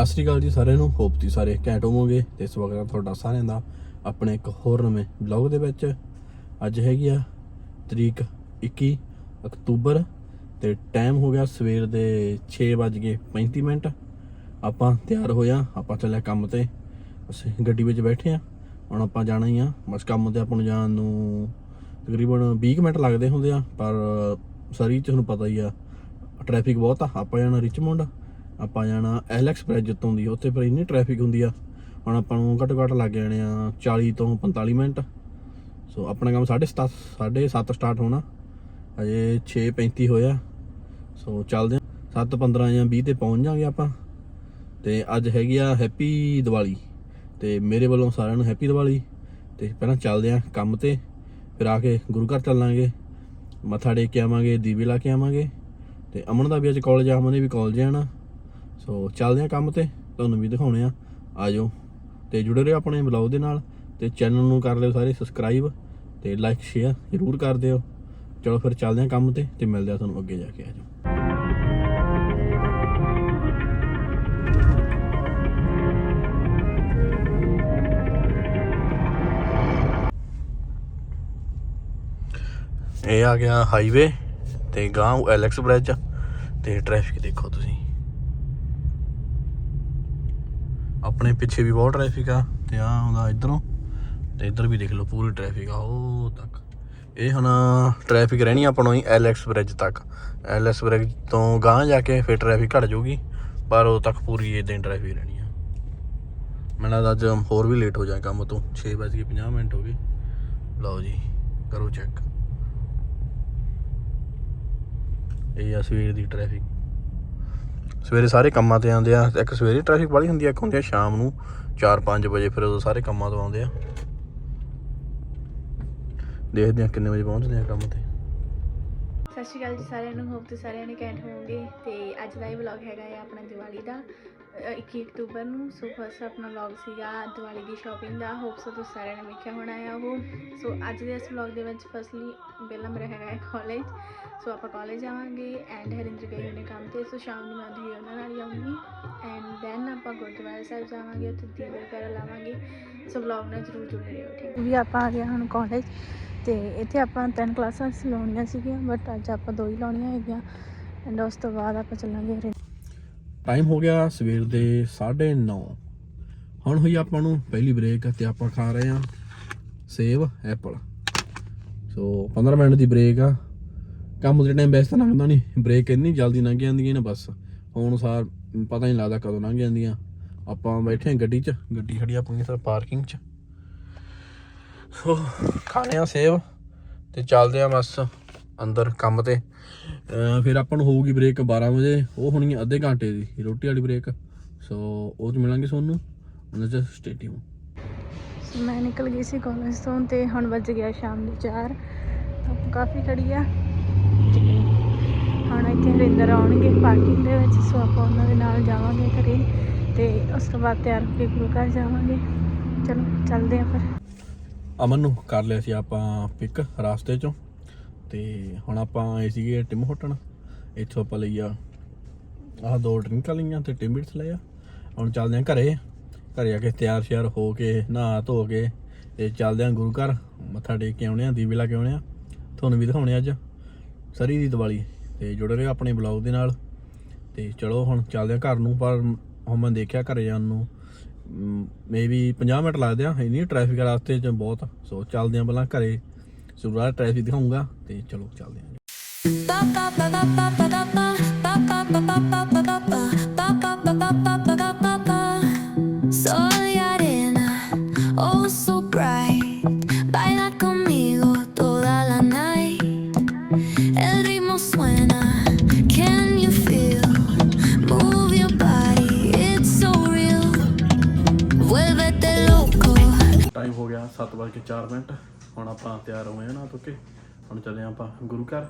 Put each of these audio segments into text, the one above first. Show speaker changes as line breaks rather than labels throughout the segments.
ਸਤਿ ਸ਼੍ਰੀ ਅਕਾਲ ਜੀ ਸਾਰਿਆਂ ਨੂੰ, ਹੋਪ ਤੁਸੀਂ ਸਾਰੇ ਘੈਂਟ ਹੋਵੋਗੇ ਤੇ ਸਵਾਗਤ ਹੈ ਤੁਹਾਡਾ ਸਾਰਿਆਂ ਦਾ ਆਪਣੇ ਇੱਕ ਹੋਰ ਨਵੇਂ ਵਲੌਗ ਦੇ ਵਿੱਚ। ਅੱਜ ਹੈਗੀ ਆ ਤਰੀਕ 21 ਅਕਤੂਬਰ ਤੇ ਟਾਈਮ ਹੋ ਗਿਆ ਸਵੇਰ ਦੇ 6:35 ਮਿੰਟ। ਆਪਾਂ ਤਿਆਰ ਹੋਇਆ ਆਪਾਂ ਚੱਲਿਆ ਕੰਮ ਤੇ। ਅਸੀਂ ਗੱਡੀ ਵਿੱਚ ਬੈਠੇ ਆ ਹੁਣ ਆਪਾਂ ਜਾਣਾ ਹੀ ਆ। ਬਸ ਕੰਮ ਤੇ ਆਪਾਂ ਨੂੰ ਜਾਣ ਨੂੰ ਤਕਰੀਬਨ 20 ਕੁ ਮਿੰਟ ਲੱਗਦੇ ਹੁੰਦੇ ਆ, ਪਰ ਸਰੀ ਚ ਤੁਹਾਨੂੰ ਪਤਾ ਹੀ ਆ ਟ੍ਰੈਫਿਕ ਬਹੁਤ ਆ। ਆਪਾਂ ਜਾਣਾ ਰਿਚਮੌਂਡ। ਆਪਾਂ ਜਾਣਾ ਐਲ ਐਕਸਪ੍ਰੈਸ ਜਿੱਤੋਂ ਦੀ, ਉੱਥੇ ਪਰ ਇੰਨੀ ਟ੍ਰੈਫਿਕ ਹੁੰਦੀ ਆ। ਹੁਣ ਆਪਾਂ ਨੂੰ ਘੱਟੋ ਘੱਟ ਲੱਗ ਜਾਣੇ ਆ 40 ਤੋਂ 45 ਮਿੰਟ। ਸੋ ਆਪਣਾ ਕੰਮ 7:30 7:30 ਸਟਾਰਟ ਹੋਣਾ। ਅਜੇ 6:35 ਹੋਇਆ। ਸੋ ਚੱਲਦੇ ਆ। 7:15 ਜਾਂ 20 ਤੇ ਪਹੁੰਚ ਜਾਾਂਗੇ ਆਪਾਂ। ਤੇ ਅੱਜ ਹੈਗੀ ਆ ਹੈਪੀ ਦੀਵਾਲੀ ਤੇ ਮੇਰੇ ਵੱਲੋਂ ਸਾਰਿਆਂ ਨੂੰ ਹੈਪੀ ਦੀਵਾਲੀ ਤੇ ਪਹਿਲਾਂ ਚੱਲਦੇ ਆ ਕੰਮ ਤੇ। ਫਿਰ ਆ ਕੇ ਗੁਰੂ ਘਰ ਚੱਲਾਂਗੇ ਮੱਥਾ ਟੇਕ ਕੇ ਆਵਾਂਗੇ, ਦੀਵੇ ਲਾ ਕੇ ਆਵਾਂਗੇ। ਤੇ ਅਮਨ ਦਾ ਵੀ ਅੱਜ ਕਾਲਜ ਆ, ਅਮਨ ਨੇ ਵੀ ਕਾਲਜ ਜਾਣਾ। ਸੋ ਚੱਲਦੇ ਆ ਕੰਮ ਤੇ। ਤੁਹਾਨੂੰ ਵੀ ਦਿਖਾਉਣੇ ਆ। ਆਜੋ। ਤੇ ਜੁੜੇ ਰਹੋ ਆਪਣੇ ਬਲੌਗ ਦੇ ਨਾਲ। ਤੇ ਚੈਨਲ ਨੂੰ ਕਰ ਲਿਓ ਸਾਰੇ ਸਬਸਕ੍ਰਾਈਬ ਤੇ ਲਾਈਕ ਸ਼ੇਅਰ ਜ਼ਰੂਰ ਕਰ ਦਿਓ। ਚਲੋ ਫਿਰ ਚੱਲਦੇ ਆ ਕੰਮ ਤੇ ਤੇ ਮਿਲਦੇ ਆ ਤੁਹਾਨੂੰ ਅੱਗੇ ਜਾ ਕੇ। ਆਜੋ। ਇਹ ਆ ਗਿਆ ਹਾਈਵੇ ਤੇ ਗਾਂ ਐਲੈਕਸ ਬ੍ਰਿਜ ਤੇ ਟ੍ਰੈਫਿਕ ਦੇਖੋ ਤੁਸੀਂ। ਆਪਣੇ ਪਿੱਛੇ ਵੀ ਬਹੁਤ ਟ੍ਰੈਫਿਕ ਆ ਤੇ ਆ ਆਉਂਦਾ ਇਧਰੋਂ ਤੇ ਇਧਰ ਵੀ ਦੇਖ ਲਓ ਪੂਰੀ ਟ੍ਰੈਫਿਕ ਆ, ਉਹ ਤੱਕ। ਇਹ ਹੁਣ ਟ੍ਰੈਫਿਕ ਰਹਿਣੀ ਆਪਾਂ ਨੂੰ ਐਲਐਕਸ ਬ੍ਰਿਜ ਤੱਕ। ਐਲਐਕਸ ਬ੍ਰਿਜ ਤੋਂ ਗਾਂ ਜਾ ਕੇ ਫਿਰ ਟ੍ਰੈਫਿਕ ਘਟ ਜਾਊਗੀ, ਪਰ ਉਦੋਂ ਤੱਕ ਪੂਰੀ ਇਦਾਂ ਹੀ ਟ੍ਰੈਫਿਕ ਰਹਿਣੀ ਆ। ਮੈਨੂੰ ਲੱਗਦਾ ਅੱਜ ਹੋਰ ਵੀ ਲੇਟ ਹੋ ਜਾਏ ਕੰਮ ਤੋਂ 6:50 ਮਿੰਟ ਹੋ ਗਏ। ਲਓ ਜੀ, ਕਰੋ ਚੈੱਕ ਇਹ ਆ ਸਵੇਰ ਦੀ ਟ੍ਰੈਫਿਕ ਸਵੇਰੇ ਸਾਰੇ ਕੰਮਾਂ ਤੇ ਆਉਂਦੇ ਆ। ਇੱਕ ਸਵੇਰੇ ਟ੍ਰੈਫਿਕ ਵਾਲੀ ਹੁੰਦੀ ਆ, ਇੱਕ ਹੁੰਦੀ ਆ ਸ਼ਾਮ ਨੂੰ। 4-5 ਵਜੇ ਫਿਰ ਉਦੋਂ ਸਾਰੇ ਕੰਮਾਂ ਤੋਂ ਆਉਂਦੇ ਆ। ਦੇਖਦੇ ਆ ਕਿੰਨੇ ਵਜੇ ਪਹੁੰਚਦੇ ਆ ਕੰਮ ਤੇ।
ਸਤਿ ਸ਼੍ਰੀ ਅਕਾਲ ਜੀ ਸਾਰਿਆਂ ਨੂੰ ਹੋਪ ਤੁਸੀਂ ਸਾਰਿਆਂ ਨੇ ਕੈਂਟ ਹੋਵੋਗੇ। ਤੇ ਅੱਜ ਦਾ ਇਹ ਵਲੌਗ ਹੈਗਾ ਹੈ ਆਪਣਾ ਦੀਵਾਲੀ ਦਾ ਅ, 21 ਅਕਤੂਬਰ ਨੂੰ। ਸੋ ਫਸਟ ਆਪਣਾ ਵਲੌਗ ਸੀਗਾ ਦੀਵਾਲੀ ਦੀ ਸ਼ਾਪਿੰਗ ਦਾ। ਹੋਪ ਸੋ ਤੁਸੀਂ ਸਾਰਿਆਂ ਨੇ ਵੇਖਿਆ ਹੋਣਾ ਹੈ ਉਹ। ਸੋ ਅੱਜ ਦੇ ਇਸ ਵਲੌਗ ਦੇ ਵਿੱਚ ਫਸਟਲੀ ਪਹਿਲਾਂ ਮੇਰਾ ਹੈਗਾ ਹੈ ਕਾਲਜ ਸੋ ਆਪਾਂ ਕਾਲਜ ਜਾਵਾਂਗੇ ਐਂਡ ਹਰਿੰਦਰ ਗਏ ਹੋਏ ਕੰਮ ਤੇ। ਸੋ ਸ਼ਾਮ ਨੂੰ ਮੈਂ ਵੀ ਉਹਨਾਂ ਨਾਲ ਜਾਊਂਗੀ ਐਂਡ ਦੈਨ ਆਪਾਂ ਗੁਰਦੁਆਰਾ ਸਾਹਿਬ ਜਾਵਾਂਗੇ ਉੱਥੇ ਦੀਵੇ ਵਗੈਰਾ ਲਾਵਾਂਗੇ। ਸੋ ਵਲੌਗ ਨਾਲ ਜ਼ਰੂਰ ਜੁੜੇ ਰਹੋ ਠੀਕ ਵੀ ਆਪਾਂ ਆ ਗਏ ਹੁਣ ਕਾਲਜ ਤੇ ਇੱਥੇ ਆਪਾਂ ਤਿੰਨ ਕਲਾਸਾਂ ਲਾਉਣੀਆਂ ਸੀਗੀਆਂ ਬਟ ਅੱਜ ਆਪਾਂ ਦੋ ਹੀ ਲਾਉਣੀਆਂ ਹੈਗੀਆਂ ਐਂਡ ਉਸ ਤੋਂ ਬਾਅਦ ਆਪਾਂ ਚੱਲਾਂਗੇ ਹਰਿ-
ਟਾਈਮ ਹੋ ਗਿਆ ਸਵੇਰ ਦੇ 9:30 ਹੁਣ ਹੋਈ ਆਪਾਂ ਨੂੰ ਪਹਿਲੀ ਬ੍ਰੇਕ ਤੇ ਆਪਾਂ ਖਾ ਰਹੇ ਆ ਸੇਬ ਐਪਲ। ਸੋ 15 ਮਿੰਟ ਦੀ ਬ੍ਰੇਕ ਆ। ਕੰਮ ਦੇ ਟਾਈਮ ਵੈਸੇ ਤਾਂ ਲੰਘਦਾ ਨਹੀਂ ਬ੍ਰੇਕ ਇੰਨੀ ਜਲਦੀ ਲੰਘ ਜਾਂਦੀਆਂ ਨੇ ਬਸ। ਹੁਣ ਸਾਰ ਪਤਾ ਨਹੀਂ ਲੱਗਦਾ ਕਦੋਂ ਲੰਘ ਜਾਂਦੀਆਂ। ਆਪਾਂ ਬੈਠੇ ਆ ਗੱਡੀ 'ਚ। ਗੱਡੀ ਖੜੀ ਆ ਆਪਣੀ, ਸਰ ਪਾਰਕਿੰਗ 'ਚ। ਸੋ ਖਾਣੇ ਆ ਸੇਬ ਤੇ ਚੱਲਦੇ ਆ ਬਸ ਅੰਦਰ ਕੰਮ ਤੇ। ਫਿਰ ਆਪਾਂ ਨੂੰ ਹੋਊਗੀ ਬ੍ਰੇਕ 12 ਵਜੇ, ਉਹ ਹੋਣੀ ਹੈ ਅੱਧੇ ਘੰਟੇ ਦੀ ਰੋਟੀ ਵਾਲੀ ਬ੍ਰੇਕ ਸੋ ਉਹ 'ਚ ਮਿਲਾਂਗੇ ਤੁਹਾਨੂੰ ਉਹਨਾਂ 'ਚ ਸਟੇਡੀਅਮ
ਮੈਂ ਨਿਕਲ ਗਈ ਸੀ ਕਾਲਜ ਤੋਂ ਤੇ ਹੁਣ ਵੱਜ ਗਿਆ ਸ਼ਾਮ ਦੇ 4 ਤਾਂ ਕਾਫੀ ਖੜੀ ਆ। ਹੁਣ ਇੱਥੇ ਹਰਿੰਦਰ ਆਉਣਗੇ ਪਾਰਕਿੰਗ ਦੇ ਵਿੱਚ ਸੋ ਆਪਾਂ ਉਹਨਾਂ ਦੇ ਨਾਲ ਜਾਵਾਂਗੇ ਘਰੇ ਤੇ ਉਸ ਤੋਂ ਬਾਅਦ ਤਿਆਰ ਹੋ ਕੇ ਗੁਰੂ ਘਰ ਜਾਵਾਂਗੇ। ਚਲੋ, ਚੱਲਦੇ ਆ ਫਿਰ।
ਅਮਨ ਨੂੰ ਕਰ ਲਿਆ ਸੀ ਆਪਾਂ ਪਿਕ ਰਾਸਤੇ 'ਚੋਂ। ਤੇ ਹੁਣ ਆਪਾਂ ਆਏ ਸੀਗੇ ਟਿਮ ਹੋਟਣ ਇੱਥੋਂ ਆਪਾਂ ਲਈ ਆਹ ਦੋ ਡਰਿੰਕਾਂ ਲਈਆਂ ਤੇ ਟਿੰਬਿਟਸ ਲਏ ਆ। ਹੁਣ ਚੱਲਦੇ ਆ ਘਰੇ। ਘਰੇ ਆ ਕੇ ਤਿਆਰ ਸ਼ਿਆਰ ਹੋ ਕੇ, ਨਹਾ ਧੋ ਕੇ ਤੇ ਚੱਲਦੇ ਆ ਗੁਰੂ ਘਰ। ਮੱਥਾ ਟੇਕ ਕੇ ਆਉਣੇ ਆ, ਦੀਵੇ ਲਾ ਕੇ ਆਉਣੇ ਆ। ਤੁਹਾਨੂੰ ਵੀ ਦਿਖਾਉਣੇ ਅੱਜ। ਸਰੀ ਦੀ ਦੀਵਾਲੀ। ਤੇ ਜੁੜੇ ਰਹੋ ਆਪਣੇ ਬਲੌਗ ਦੇ ਨਾਲ। ਤੇ ਚਲੋ ਹੁਣ ਚੱਲਦੇ ਆ ਘਰ ਨੂੰ, ਪਰ ਹੁਣ ਮੈਂ ਦੇਖਿਆ ਘਰੇ ਜਾਣ ਨੂੰ। ਮੇਬੀ 50 ਮਿੰਟ ਲੱਗਦੇ ਆ, ਇੰਨੀ ਟ੍ਰੈਫਿਕ ਆ ਰਸਤੇ 'ਚ ਬਹੁਤ। ਸੋ ਚੱਲਦੇ ਆ ਪਹਿਲਾਂ ਘਰੇ ਜ਼ਰੂਰ ਟ੍ਰੈਫਿਕ ਦਿਖਾਉਂਗਾ ਤੇ ਚਲੋ, ਚੱਲਦੇ ਆ। ਟਾਈਮ ਹੋ ਗਿਆ 7:04 ਮਿੰਟ। ਹੁਣ ਆਪਾਂ ਤਿਆਰ ਹੋਏ ਆ ਨਾ ਕਿ। ਹੁਣ ਚੱਲੇ ਆਪਾਂ ਗੁਰੂ ਘਰ।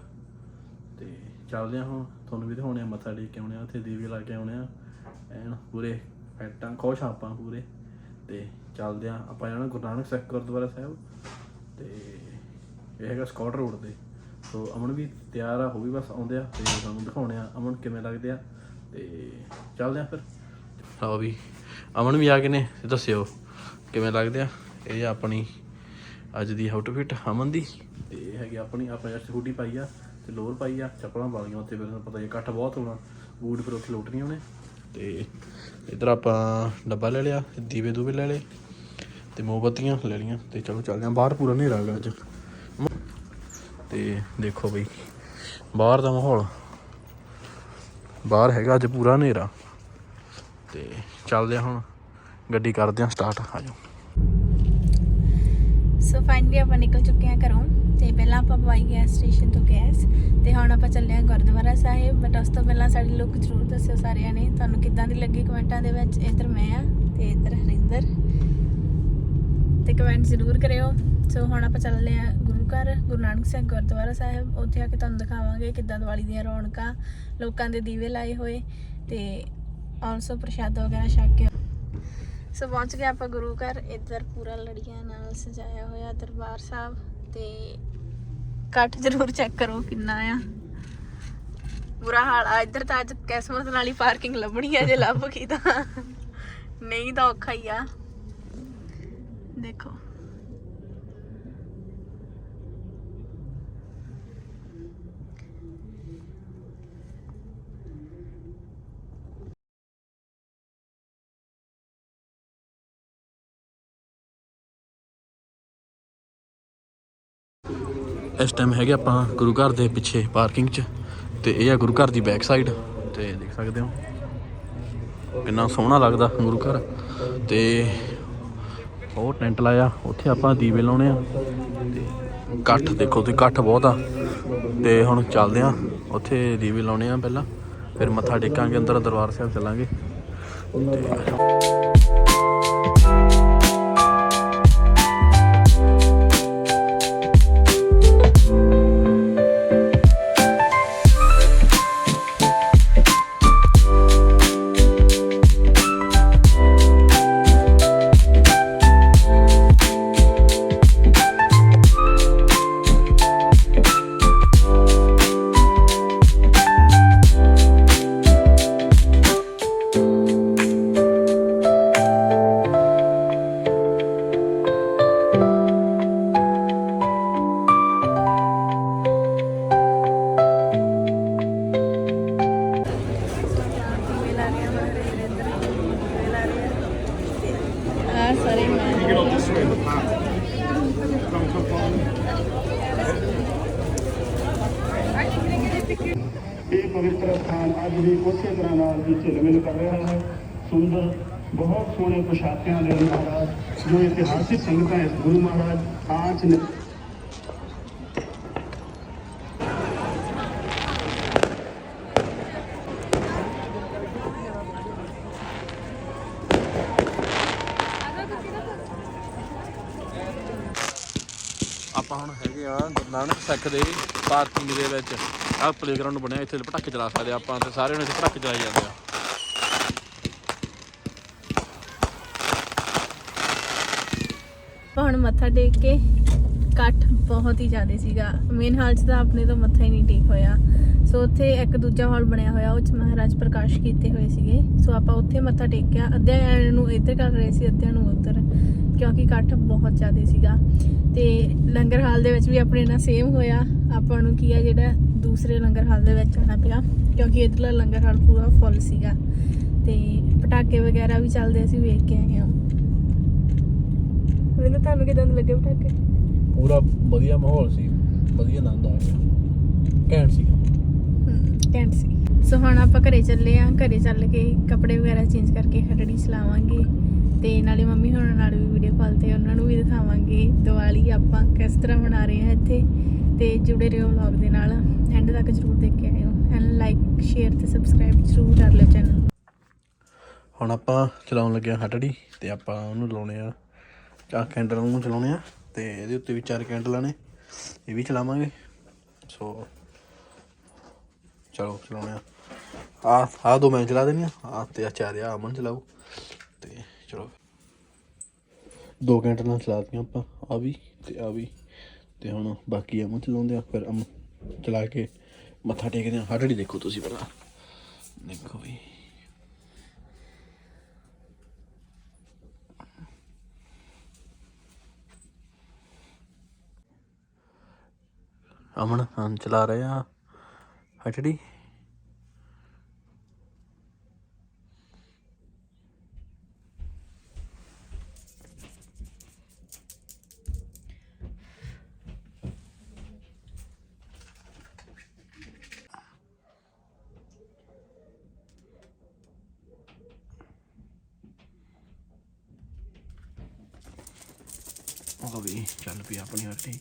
ਤੇ ਚੱਲਦੇ ਆ ਹੁਣ। ਤੁਹਾਨੂੰ ਵੀ ਦਿਖਾਉਣੇ ਆ ਮੱਥਾ ਟੇਕ ਕੇ ਆਉਣੇ ਆ। ਉੱਥੇ ਦੀਵੇ ਲਾ ਕੇ ਆਉਣੇ ਆ। ਐਨ ਪੂਰੇ ਐਟਾਂ ਖੁਸ਼ ਆ ਆਪਾਂ ਪੂਰੇ। ਤੇ ਚੱਲਦੇ ਆ। ਆਪਾਂ ਜਾਣਾ ਗੁਰੂ ਨਾਨਕ ਸਾਹਿਬ ਗੁਰਦੁਆਰਾ ਸਾਹਿਬ। ਤੇ ਇਹ ਹੈਗਾ ਸਕਾਟ ਰੋਡ ਤੇ। ਸੋ ਅਮਨ ਵੀ ਤਿਆਰ ਆ ਹੋ ਵੀ ਬਸ ਆਉਂਦੇ ਆ। ਤੇ ਤੁਹਾਨੂੰ ਦਿਖਾਉਣੇ ਆ ਅਮਨ ਕਿਵੇਂ ਲੱਗਦੇ ਆ। ਤੇ ਚੱਲਦੇ ਆ ਫਿਰ। ਲਓ ਵੀ, ਅਮਨ ਵੀ ਆ ਗਏ ਨੇ। ਦੱਸਿਓ ਕਿਵੇਂ ਲੱਗਦੇ ਆ। ਇਹ ਆਪਣੀ ਅੱਜ ਦੀ ਆਊਟਫਿਟ ਅਮਨ ਦੀ। ਤੇ ਇਹ ਹੈਗੀ ਆਪਣੀ ਆਪਾਂ ਜਸਟ ਹੁੱਡੀ ਪਾਈ ਆ ਤੇ ਲੋਅਰ ਪਾਈ ਆ, ਚੱਪਲਾਂ ਪਾ ਲਈਆਂ ਉੱਥੇ, ਫਿਰ ਤੁਹਾਨੂੰ ਪਤਾ ਹੀ ਇਕੱਠ ਬਹੁਤ ਹੋਣਾ। ਬੂਟ ਫਿਰ ਉੱਥੇ ਲੋਟ ਨਹੀਂ ਹੋਣੇ। ਤੇ ਇਧਰ ਆਪਾਂ ਡੱਬਾ ਲੈ ਲਿਆ, ਦੀਵੇ ਦੂਵੇ ਲੈ ਲਏ, ਤੇ ਮੋਮਬੱਤੀਆਂ ਲੈ ਲਈਆਂ। ਤੇ ਚਲੋ ਚੱਲਦੇ ਆਂ ਬਾਹਰ ਪੂਰਾ ਹਨੇਰਾ ਹੈਗਾ ਅੱਜ। ਤੇ ਦੇਖੋ ਬਈ, ਬਾਹਰ ਦਾ ਮਾਹੌਲ। ਬਾਹਰ ਹੈਗਾ ਅੱਜ ਪੂਰਾ ਹਨੇਰਾ। ਤੇ ਚੱਲਦੇ ਹੁਣ, ਗੱਡੀ ਕਰਦੇ ਆ ਸਟਾਰਟ ਆ ਜਾਓ।
ਸੋ ਫਾਈਨਲੀ ਆਪਾਂ ਨਿਕਲ ਚੁੱਕੇ ਹਾਂ ਘਰੋਂ ਤੇ ਪਹਿਲਾਂ ਆਪਾਂ ਪਵਾਈ ਗੈਸ ਸਟੇਸ਼ਨ ਤੋਂ ਗੈਸ ਤੇ ਹੁਣ ਆਪਾਂ ਚੱਲੇ ਹਾਂ ਗੁਰਦੁਆਰਾ ਸਾਹਿਬ। ਬਟ ਉਸ ਤੋਂ ਪਹਿਲਾਂ ਸਾਡੀ ਲੁੱਕ ਜ਼ਰੂਰ ਦੱਸਿਓ ਸਾਰਿਆਂ ਨੇ। ਤੁਹਾਨੂੰ ਕਿੱਦਾਂ ਦੀ ਲੱਗੀ ਕਮੈਂਟਾਂ ਦੇ ਵਿੱਚ ਇੱਧਰ ਮੈਂ ਆ ਤੇ ਇੱਧਰ ਹਰਿੰਦਰ। ਤੇ ਕਮੈਂਟ ਜ਼ਰੂਰ ਕਰਿਓ। ਸੋ ਹੁਣ ਆਪਾਂ ਚੱਲਦੇ ਹਾਂ ਗੁਰੂ ਘਰ, ਗੁਰੂ ਨਾਨਕ ਸਾਹਿਬ ਗੁਰਦੁਆਰਾ ਸਾਹਿਬ। ਉੱਥੇ ਆ ਕੇ ਤੁਹਾਨੂੰ ਦਿਖਾਵਾਂਗੇ ਕਿੱਦਾਂ ਦੀਵਾਲੀ ਦੀਆਂ ਰੌਣਕਾਂ, ਲੋਕਾਂ ਦੇ ਦੀਵੇ ਲਾਏ ਹੋਏ ਤੇ ਆਲਸੋ ਪ੍ਰਸ਼ਾਦ ਵਗੈਰਾ ਛਕ ਕੇ ਸੋ ਪਹੁੰਚ ਗਏ ਆਪਾਂ ਗੁਰੂ ਘਰ, ਇੱਧਰ ਪੂਰਾ ਲੜੀਆਂ ਨਾਲ ਸਜਾਇਆ ਹੋਇਆ ਦਰਬਾਰ ਸਾਹਿਬ ਤੇ ਕੱਟ ਜ਼ਰੂਰ ਚੈੱਕ ਕਰੋ ਕਿੰਨਾ ਆ। ਬੁਰਾ ਹਾਲ ਆ, ਇੱਧਰ ਤਾਂ ਅੱਜ ਕਿਸਮਤ ਨਾਲ ਹੀ ਪਾਰਕਿੰਗ ਲੱਭਣੀ ਆ, ਜੇ ਲੱਭ ਗਈ ਤਾਂ। ਨਹੀਂ ਤਾਂ ਔਖਾ ਹੀ ਆ। ਦੇਖੋ।
ਇਸ ਟਾਈਮ ਹੈਗੇ ਆਪਾਂ ਗੁਰੂ ਘਰ ਦੇ ਪਿੱਛੇ ਪਾਰਕਿੰਗ 'ਚ ਤੇ ਇਹ ਆ ਗੁਰੂ ਘਰ ਦੀ ਬੈਕ ਸਾਈਡ ਤੇ ਦੇਖ ਸਕਦੇ ਹੋ ਕਿੰਨਾ ਸੋਹਣਾ ਲੱਗਦਾ ਗੁਰੂ ਘਰ ਤੇ ਉਹ ਟੈਂਟ ਲਾਇਆ, ਉੱਥੇ ਆਪਾਂ ਦੀਵੇ ਲਾਉਣੇ ਆ ਤੇ ਇਕੱਠ ਦੇਖੋ ਤੇ ਇਕੱਠ ਬਹੁਤ ਆ ਤੇ ਹੁਣ ਚੱਲਦੇ ਆ, ਉੱਥੇ ਦੀਵੇ ਲਾਉਣੇ ਆ ਪਹਿਲਾਂ, ਫਿਰ ਮੱਥਾ ਟੇਕਾਂਗੇ, ਅੰਦਰ ਦਰਬਾਰ ਸਾਹਿਬ ਚੱਲਾਂਗੇ ਤੇ
ਤਰ੍ਹਾਂ ਝਿਲਮਿਲ ਕਰ ਰਿਹਾ ਹੈ ਸੁੰਦਰ, ਬਹੁਤ ਸੋਹਣੇ ਪੁਸ਼ਾਕਿਆਂ ਦੇ ਮਹਾਰਾਜ, ਜੋ ਇਤਿਹਾਸਿਕ ਸੰਗਤਾਂ ਇਸ ਗੁਰੂ ਮਹਾਰਾਜ ਆਂਚ ਨੇ
ਆਪਾਂ ਹੁਣ ਹੈਗੇ ਆ ਗੁਰੂ ਨਾਨਕ ਸਿੱਖ ਦੇ ਪਾਰਕਿੰਗ ਦੇ ਵਿੱਚ। ਆਹ ਪਲੇਗਰਾਉਂਡ ਬਣਿਆ, ਇੱਥੇ ਪਟਾਕੇ ਚਲਾ ਸਕਦੇ ਆ ਆਪਾਂ ਤੇ ਸਾਰਿਆਂ ਨੂੰ ਇੱਥੇ ਪਟਾਕੇ ਚਲਾਈ ਜਾਂਦੇ ਆ।
ਆਪਾਂ ਹੁਣ ਮੱਥਾ ਟੇਕ ਕੇ ਇਕੱਠ ਬਹੁਤ ਹੀ ਜ਼ਿਆਦਾ ਸੀਗਾ। ਮੇਨ ਹਾਲ 'ਚ ਤਾਂ ਆਪਣੇ ਤੋਂ ਮੱਥਾ ਹੀ ਨਹੀਂ ਟੇਕ ਹੋਇਆ। ਸੋ ਉੱਥੇ ਇੱਕ ਦੂਜਾ ਹਾਲ ਬਣਿਆ ਹੋਇਆ, ਉਹ 'ਚ ਮਹਾਰਾਜ ਪ੍ਰਕਾਸ਼ ਕੀਤੇ ਹੋਏ ਸੀਗੇ। ਸੋ ਆਪਾਂ ਉੱਥੇ ਮੱਥਾ ਟੇਕਿਆ। ਅੱਧਿਆਂ ਨੂੰ ਇੱਧਰ ਕਰ ਰਹੇ ਸੀ ਅੱਧਿਆਂ ਨੂੰ ਉੱਧਰ, ਕਿਉਂਕਿ ਇਕੱਠ ਬਹੁਤ ਜ਼ਿਆਦਾ ਸੀਗਾ। ਤੇ ਲੰਗਰ ਹਾਲ ਦੇ ਵਿੱਚ ਵੀ ਆਪਣੇ ਨਾਲ ਸੇਮ ਹੋਇਆ। ਆਪਾਂ ਨੂੰ ਕੀ ਆ, ਜਿਹੜਾ ਦੂਸਰੇ ਲੰਗਰ ਹਾਲ ਦੇ ਵਿੱਚ ਆਉਣਾ ਪਿਆ, ਕਿਉਂਕਿ ਇੱਧਰਲਾ ਲੰਗਰ ਹਾਲ ਪੂਰਾ ਫੁੱਲ ਸੀਗਾ। ਤੇ ਪਟਾਕੇ ਵਗੈਰਾ ਵੀ ਚੱਲਦੇ ਅਸੀਂ ਵੇਖ ਕੇ ਆਏ ਹਾਂ। ਮੈਨੂੰ ਤੁਹਾਨੂੰ ਕਿਦਾਂ ਦੇ ਲੱਗੇ ਪਟਾਕੇ।
ਪੂਰਾ ਵਧੀਆ ਮਾਹੌਲ ਸੀ ਵਧੀਆ ਆਨੰਦ ਆ ਗਿਆ। ਘੈਂਟ
ਹਮ, ਘੈਂਟ ਸੀ। ਸੋ ਹੁਣ ਆਪਾਂ ਘਰੇ ਚੱਲੇ ਆਂ ਘਰੇ ਚੱਲ ਕੇ ਕੱਪੜੇ ਵਗੈਰਾ ਚੇਂਜ ਕਰਕੇ ਹਟੜੀ ਚਲਾਵਾਂਗੇ ਤੇ ਨਾਲੇ ਮੰਮੀ ਹੁਣ ਨਾਲ ਵੀ ਵੀਡੀਓ ਕਾਲ ਤੇ ਉਹਨਾਂ ਨੂੰ ਵੀ ਦਿਖਾਵਾਂਗੇ। ਦੀਵਾਲੀ ਆਪਾਂ ਕਿਸ ਤਰ੍ਹਾਂ ਮਨਾ ਰਹੇ ਹਾਂ ਇੱਥੇ ਤੇ ਜੁੜੇ ਰਹੋ ਵਲੌਗ ਦੇ ਨਾਲ। ਐਂਡ ਤੱਕ ਜਰੂਰ ਦੇਖ ਕੇ ਆਇਓ ਐਂਡ ਲਾਈਕ ਸ਼ੇਅਰ ਤੇ ਸਬਸਕ੍ਰਾਈਬ ਜਰੂਰ ਕਰ ਲਿਓ ਚੈਨਲ
ਹੁਣ ਆਪਾਂ ਚਲਾਉਣ ਲੱਗੇ ਆ ਹਟੜੀ ਤੇ ਆਪਾਂ ਉਹਨੂੰ ਲਾਉਣੇ ਆ ਚਾਰ ਕੈਂਡਲ ਨੂੰ ਚਲਾਉਣੇ ਆ ਤੇ ਇਹਦੇ ਉੱਤੇ ਵੀ ਚਾਰ ਕੈਂਡਲਾਂ ਨੇ ਇਹ ਵੀ ਚਲਾਵਾਂਗੇ। ਸੋ ਚਲੋ ਚਲਾਉਣੇ ਆ। ਆ ਆ ਦੋ ਮੈਂ ਚਲਾ ਦੇਣੀ ਆ ਆ ਤੇ ਆ ਚਾਰ ਆ ਅਮਨ ਚਲਾਓ। ਤੇ ਚਲੋ। ਦੋ ਕੈਂਡਲਾਂ ਚਲਾਤੀਆਂ ਆਪਾਂ ਆ ਵੀ ਤੇ ਆ ਵੀ। ਤੇ ਹੁਣ ਬਾਕੀ ਅਮਨ ਚਲਾਉਂਦੇ ਆ, ਫਿਰ ਅਮਨ ਚਲਾ ਕੇ ਮੱਥਾ ਟੇਕਦੇ ਆ। ਹਟੜੀ ਦੇਖੋ ਤੁਸੀਂ ਪਹਿਲਾਂ। ਦੇਖੋ ਵੀ। ਅਮਨ ਹਾਂ ਚਲਾ ਰਹੇ ਆ। ਹਟੜੀ ਉਹ ਵੀ ਚੱਲ ਪਈ ਆਪਣੀ ਹੱਟੀ।